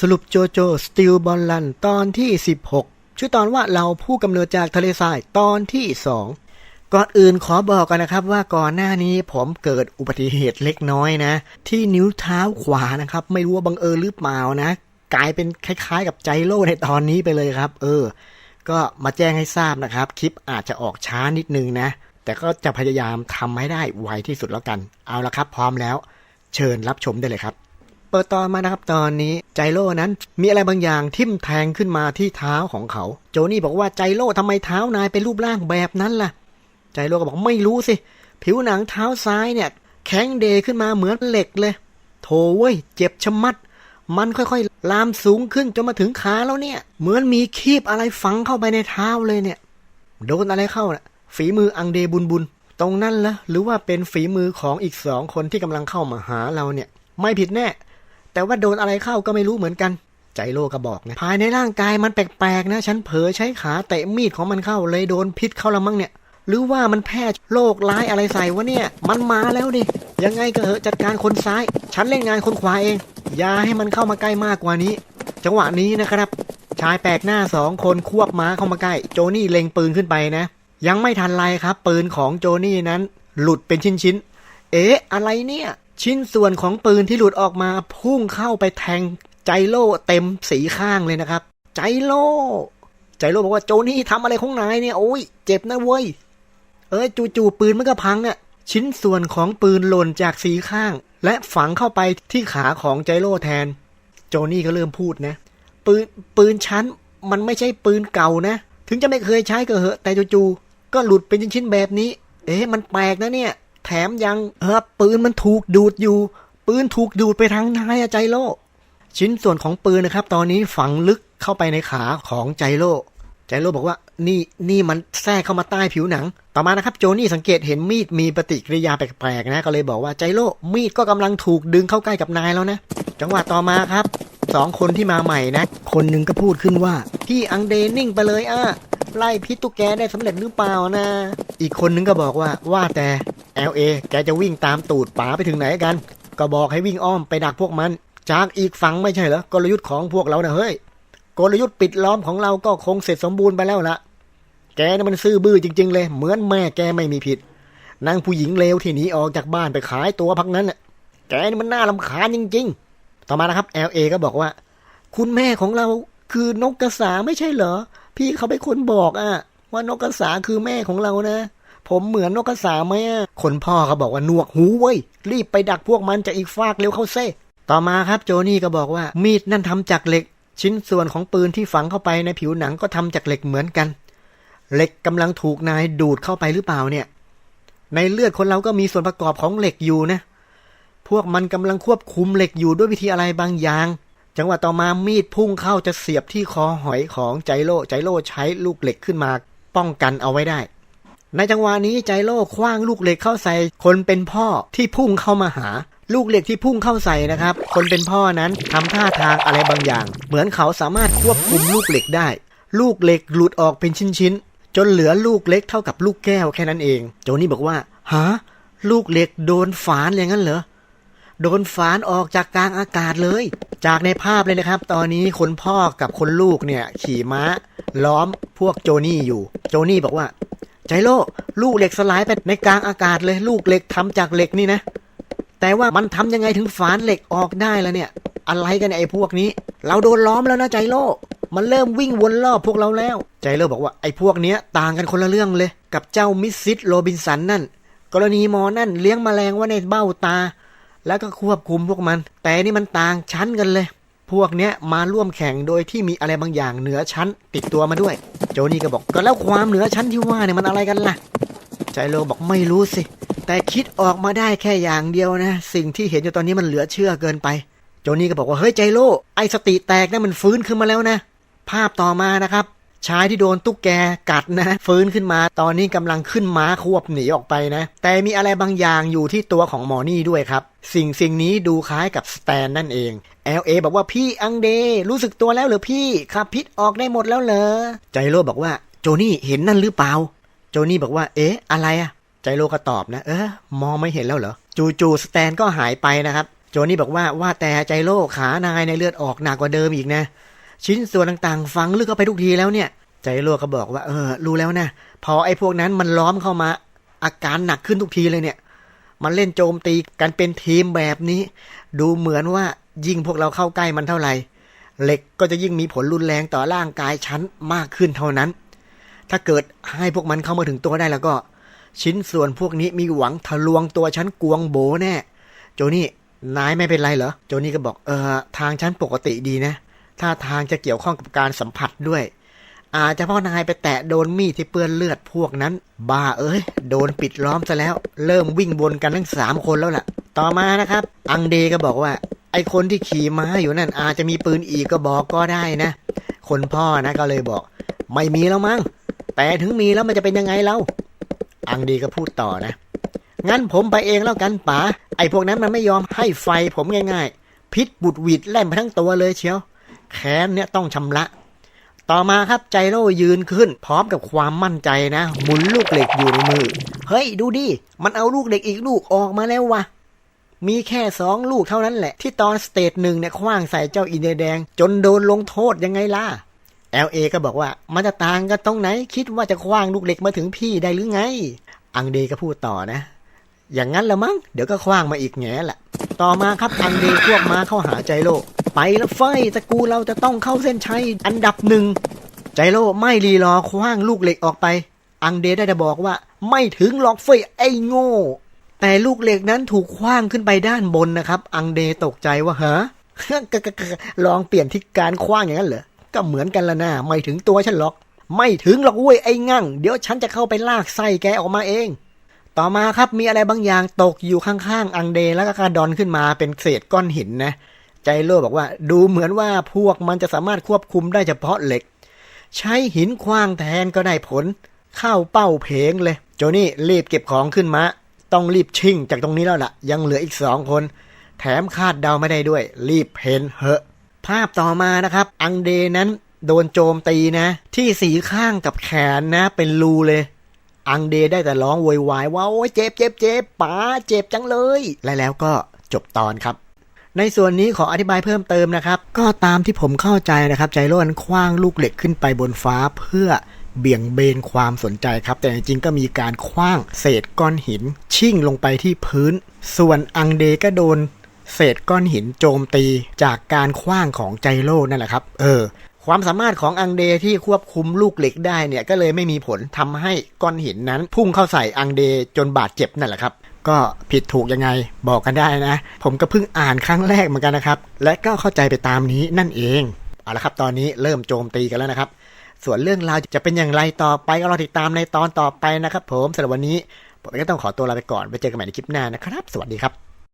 สรุปโจโจสติลบอลลันตอนที่ 16 ชื่อตอนว่าเราผู้กำเนิดจากทะเลทรายตอนที่ 2 ก่อนอื่นขอบอกกันนะครับว่าก่อนหน้านี้ผมเกิดอุบัติเหตุเล็กน้อยนะ ที่นิ้วเท้าขวานะครับ ไม่รู้ว่าบังเอิญหรือเปล่านะ กลายเป็นคล้ายๆ กับใจโล่ในตอนนี้ไปเลยครับ เออ ก็มาแจ้งให้ทราบนะครับ คลิปอาจจะออกช้านิดนึงนะ แต่ก็จะพยายามทำให้ได้ไวที่สุดแล้วกัน เอาละครับ พร้อมแล้ว เชิญรับชมได้เลยครับ เปิดตอนมานะครับตอนนี้ใจโล่นั้นมีอะไรบางอย่างทิ่มแทงขึ้นมาที่เท้าของเขา โจนี่บอกว่าใจโล่ทำไมเท้านายเป็นรูปร่างแบบนั้นล่ะ ใจโล่ก็บอกไม่รู้สิ ผิวหนังเท้าซ้ายเนี่ย แข็งเดขึ้นมาเหมือนเหล็กเลย โถเว้ยเจ็บชะมัด มันค่อยๆ ลามสูงขึ้นจนมาถึงขาแล้วเนี่ย เหมือนมีคีบอะไรฝังเข้าไปในเท้าเลยเนี่ย โดนอะไรเข้าน่ะ ฝีมืออังเดบุญบุญตรงนั้นละหรือว่าเป็นฝีมือของอีกสองคนที่กำลังเข้ามาหาเราเนี่ย ไม่ผิดแน่ แต่ว่าโดนอะไรเข้าก็ไม่รู้เหมือนกัน ใจโลก็บอกนะ ภายในร่างกายมันแปลกๆนะ ฉันเผลอใช้ขาเตะมีดของมันเข้าเลยโดนพิษเข้าละมั้งเนี่ย หรือว่ามันแพร่โรคร้ายอะไรใส่วะเนี่ย มันมาแล้วดิ ยังไงก็เหอะจัดการคนซ้าย ฉันเล่นงานคนขวาเอง อย่าให้มันเข้ามาใกล้มากกว่านี้ จังหวะนี้นะครับ ชายแปลกหน้าสองคนควบม้าเข้ามาใกล้ โจนี่เล็งปืนขึ้นไปนะ ยังไม่ทันไรครับ ปืนของโจนี่นั้น หลุดเป็นชิ้นๆ เอ๊ะ อะไรเนี่ย ชิ้นส่วนของปืนที่หลุดออกมาพุ่งเข้าไปแทงใจโล่เต็มสีข้างเลยนะครับ ใจโล่ใจโล่บอกว่าโจนี่ทำอะไรของนายเนี่ยโอ้ยเจ็บนะเว้ย เอ้ยจู่ๆปืนมันก็พังอะ่ะชิ้นส่วนของปืนหล่นจากสีข้าง และฝังเข้าไปที่ขาของใจโล่แทน โจนี่ก็เริ่มพูดนะ ปืนปืนชั้นมันไม่ใช่ปืนเก่านะ ถึงจะไม่เคยใช้ก็เหอะ แต่จู่ๆก็หลุดเป็นชิ้นๆแบบนี้ เอ๊ะมันแปลกนะเนี่ย แถมยังเออปืนมันถูกดูดอยู่ ปืนถูกดูดไปทางนายอะใจโล ชิ้นส่วนของปืนนะครับ ตอนนี้ฝังลึกเข้าไปในขาของใจโล ใจโลบอกว่านี่นี่มันแทรกเข้ามาใต้ผิวหนัง ต่อมานะครับ โจนี่สังเกตเห็นมีดมีปฏิกิริยาแปลกๆนะก็เลยบอกว่าใจโลมีดก็กำลังถูกดึงเข้าใกล้กับนายแล้วนะ จังหวะต่อมาครับสองคนที่มาใหม่นะ คนหนึ่งก็พูดขึ้นว่า พี่อังเดนิ่งไปเลยอะไล่พิษตุกแกได้สำเร็จหรือเปล่านะ อีกคนนึงก็บอกว่าว่าแต่ LA แกจะวิ่งตามตูดป๋าไปถึงไหนกัน ก็บอกให้วิ่งอ้อมไปดักพวกมัน จากอีกฝั่งไม่ใช่เหรอกลยุทธ์ของพวกเรานะเฮ้ยกลยุทธ์ปิดล้อมของเราก็คงเสร็จสมบูรณ์ไปแล้วละแกนี่มันซื่อบื้อจริง ๆ เลย เหมือนแม่แกไม่มีผิดนางผู้หญิงเลวที่หนีออกจากบ้านไปขายตัวพักนั้นน่ะแกนี่มันน่าลำคาญจริง ๆ ต่อมานะครับ LA ก็บอกว่า คุณแม่ของเราคือนกกระสาไม่ใช่เหรอ พี่เขาเป็นคนบอกอะว่านกกระสาคือแม่ของเรานะ ผมเหมือนนกกระสาไหมอะคนพ่อเขาบอกว่าหนวกหูเว้ย รีบไปดักพวกมันจากอีกฟากเร็วเข้าเซ่ต่อมาครับโจนี่ก็บอกว่ามีดนั่นทำจากเหล็ก ชิ้นส่วนของปืนที่ฝังเข้าไปในผิวหนังก็ทำจากเหล็กเหมือนกัน เหล็กกำลังถูกนายดูดเข้าไปหรือเปล่าเนี่ย ในเลือดคนเราก็มีส่วนประกอบของเหล็กอยู่นะ พวกมันกำลังควบคุมเหล็กอยู่ด้วยวิธีอะไรบางอย่าง จังหวะต่อมามีดพุ่งเข้าจะเสียบที่คอหอยของใจโลใจโลใช้ลูกเหล็กขึ้นมา ป้องกันเอาไว้ได้ ในจังหวะนี้ใจโลคว้างลูกเหล็กเข้าใส่ คนเป็นพ่อที่พุ่งเข้ามาหา ลูกเหล็กที่พุ่งเข้าใส่นะครับ คนเป็นพ่อนั้นทำท่าทางอะไรบางอย่าง เหมือนเขาสามารถควบคุมลูกเหล็กได้ ลูกเหล็กหลุดออกเป็นชิ้นๆจนเหลือลูกเล็กเท่ากับลูกแก้วแค่นั้นเอง โจนี่บอกว่าฮะลูกเหล็กโดนฝานอย่างนั้นเหรอโดนฝานออกจากกลางอากาศเลย จากในภาพเลยนะครับ ตอนนี้คนพ่อกับคนลูกเนี่ยขี่ม้า ล้อมพวกโจนี่อยู่ โจนี่บอกว่า ใจโลลูกเหล็กสลายไปในกลางอากาศเลยลูกเหล็กทำจากเหล็กนี่นะ แต่ว่ามันทำยังไงถึงฝานเหล็กออกได้แล้วเนี่ย อะไรกันไอ้พวกนี้ เราโดนล้อมแล้วนะใจโลมันเริ่มวิ่งวนรอบพวกเราแล้ว ใจโลบอกว่าไอ้พวกเนี้ยต่างกันคนละเรื่องเลย กับเจ้ามิสซิสโรบินสันนั่น กรณีมอนั่นเลี้ยงแมลงไว้ในเบ้าตา แล้วก็ควบคุมพวกมัน แต่นี่มันต่างชั้นกันเลย พวกเนี้ยมาร่วมแข่งโดยที่มีอะไรบางอย่างเหนือชั้นติดตัวมาด้วย โจนี่ก็บอกก็แล้วความเหนือชั้นที่ว่าเนี่ยมันอะไรกันล่ะ ใจโลบอกไม่รู้สิ แต่คิดออกมาได้แค่อย่างเดียวนะ สิ่งที่เห็นอยู่ตอนนี้มันเหลือเชื่อเกินไป โจนี่ก็บอกว่าเฮ้ยใจโลไอสติแตกนะมันฟื้นขึ้นมาแล้วนะ ภาพต่อมานะครับ ชายที่โดนตุ๊กแกกัดนะฟื้นขึ้นมาตอนนี้กำลังขึ้นม้าควบหนีออกไปนะ แต่มีอะไรบางอย่างอยู่ที่ตัวของหมอนี่ด้วยครับ สิ่งสิ่งนี้ดูคล้ายกับสแตนนั่นเอง LA บอกว่าพี่อังเด รู้สึกตัวแล้วหรือพี่ขับพิษออกได้หมดแล้วเหรอใจโลบอกว่าโจนี่เห็นนั่นหรือเปล่า โจนี่บอกว่า เอ๊ะ อะไรอะใจโลก็ตอบนะ เออมองไม่เห็นแล้วเหรอจู่ๆสแตนก็หายไปนะครับ โจนี่บอกว่าว่าแต่ใจโลขานายในเลือดออกหนักกว่าเดิมอีกนะ ชิ้นส่วนต่างๆฟังลึกเข้าไปทุกทีแล้วเนี่ย ใจโลก็บอกว่า เออ รู้แล้วนะ พอไอ้พวกนั้นมันล้อมเข้ามา อาการหนักขึ้นทุกทีเลยเนี่ย มันเล่นโจมตีกันเป็นทีมแบบนี้ ดูเหมือนว่ายิ่งพวกเราเข้าใกล้มันเท่าไหร่ เหล็กก็จะยิ่งมีผลรุนแรงต่อร่างกายฉันมากขึ้นเท่านั้น ถ้าเกิดให้พวกมันเข้ามาถึงตัวได้แล้วก็ ชิ้นส่วนพวกนี้มีหวังทะลวงตัวฉันกวงโบแน่ โจนี่นายไม่เป็นไรเหรอ โจนี่ก็บอกเออทางฉันปกติดีนะ ถ้าทางจะเกี่ยวข้องกับการสัมผัสด้วย อาจจะพ่อนายไปแตะโดนมีดที่เปื้อนเลือดพวกนั้น บ้าเอ้ย โดนปิดล้อมซะแล้ว เริ่มวิ่งวนกันทั้งสามคนแล้วล่ะ ต่อมานะครับ อังเดก็บอกว่า ไอคนที่ขี่ม้าอยู่นั่นอาจจะมีปืนอีกก็บอกก็ได้นะ คนพ่อนะก็เลยบอก ไม่มีแล้วมั้งแต่ถึงมีแล้วมันจะเป็นยังไงเล่าอังดีก็พูดต่อนะ งั้นผมไปเองแล้วกันป๋า ไอพวกนั้นมันไม่ยอมให้ไฟผมง่ายๆ พิษบุดหวิดแล่นไปทั้งตัวเลยเชียว แค้นเนี่ยต้องชำระ ต่อมาครับใจโร่ยืนขึ้น พร้อมกับความมั่นใจนะ หมุนลูกเหล็กอยู่ในมือ เฮ้ยดูดิ มันเอาลูกเหล็กอีกลูกออกมาแล้ววะมีแค่สองลูกเท่านั้นแหละ ที่ตอนสเตจหนึ่งเนี่ยคว้างใส่เจ้าอินเดียแดง จนโดนลงโทษยังไงล่ะ LA ก็บอกว่ามันจะต่างกันตรงไหน คิดว่าจะคว้างลูกเหล็กมาถึงพี่ได้หรือไง อังเดก็พูดต่อนะ อย่างนั้นละมั้งเดี๋ยวก็คว้างมาอีกแง่แหละต่อมาครับอังเดพวกมาเข้าหาใจโล ไปแล้วไฟตระกูลเราจะต้องเข้าเส้นชัยอันดับหนึ่งใจโลไม่รีรอคว้างลูกเหล็กออกไป อังเดได้แต่บอกว่า ไม่ถึงหรอกเฟยไอ้โง่ แต่ลูกเหล็กนั้นถูกคว้างขึ้นไปด้านบนนะครับ อังเดตกใจว่าฮะลองเปลี่ยนที่การคว้างอย่างนั้นเหรอก็เหมือนกันละนะไม่ถึงตัวฉันหรอก ไม่ถึงหรอกเว้ยไอ้งั่ง เดี๋ยวฉันจะเข้าไปลากไส้แกออกมาเอง ต่อมาครับมีอะไรบางอย่างตกอยู่ข้างๆ อังเดแล้วก็กระดอนขึ้นมาเป็นเศษก้อนหินนะ ใจโลบอกว่า ดูเหมือนว่าพวกมันจะสามารถควบคุมได้เฉพาะเหล็ก ใช้หินคว้างแทนก็ได้ผล เข้าเป้าเพงเลย โจนี่รีบเก็บของขึ้นมาต้องรีบชิ่งจากตรงนี้แล้วล่ะ ยังเหลืออีกสองคน แถมคาดเดาไม่ได้ด้วย รีบเพนเหอะ ภาพต่อมานะครับ อังเดนั้นโดนโจมตีนะ ที่สีข้างกับแขนนะ เป็นรูเลย อังเดได้แต่ร้องโวยวายว่าโอ้ยเจ็บเจ็บเจ็บป๋าเจ็บจังเลย และแล้วก็จบตอนครับ ในส่วนนี้ขออธิบายเพิ่มเติมนะครับ ก็ตามที่ผมเข้าใจนะครับใจโร่นคว้างลูกเหล็กขึ้นไปบนฟ้าเพื่อเบี่ยงเบนความสนใจครับ แต่จริงๆก็มีการคว้างเศษก้อนหิน ชิ่งลงไปที่พื้น ส่วนอังเดก็โดน เศษก้อนหินโจมตีจากการคว้างของใจโร่นั่นแหละครับ เออ ความสามารถของอังเดที่ควบคุมลูกเหล็กได้เนี่ยก็เลยไม่มีผลทำให้ก้อนหินนั้น พุ่งเข้าใส่อังเดจนบาดเจ็บนั่นแหละครับ ก็ผิดถูกยังไงบอกกันได้นะ ผมก็เพิ่งอ่านครั้งแรกเหมือนกันนะครับ และก็เข้าใจไปตามนี้นั่นเองเอาละครับ ตอนนี้เริ่มโจมตีกันแล้วนะครับ ส่วนเรื่องราวจะเป็นอย่างไรต่อไปก็รอติดตามในตอนต่อไปนะครับ ผมสำหรับวันนี้ผมก็ต้องขอตัวลาไปก่อนไปเจอกันใหม่ในคลิปหน้านะครับ สวัสดีครับ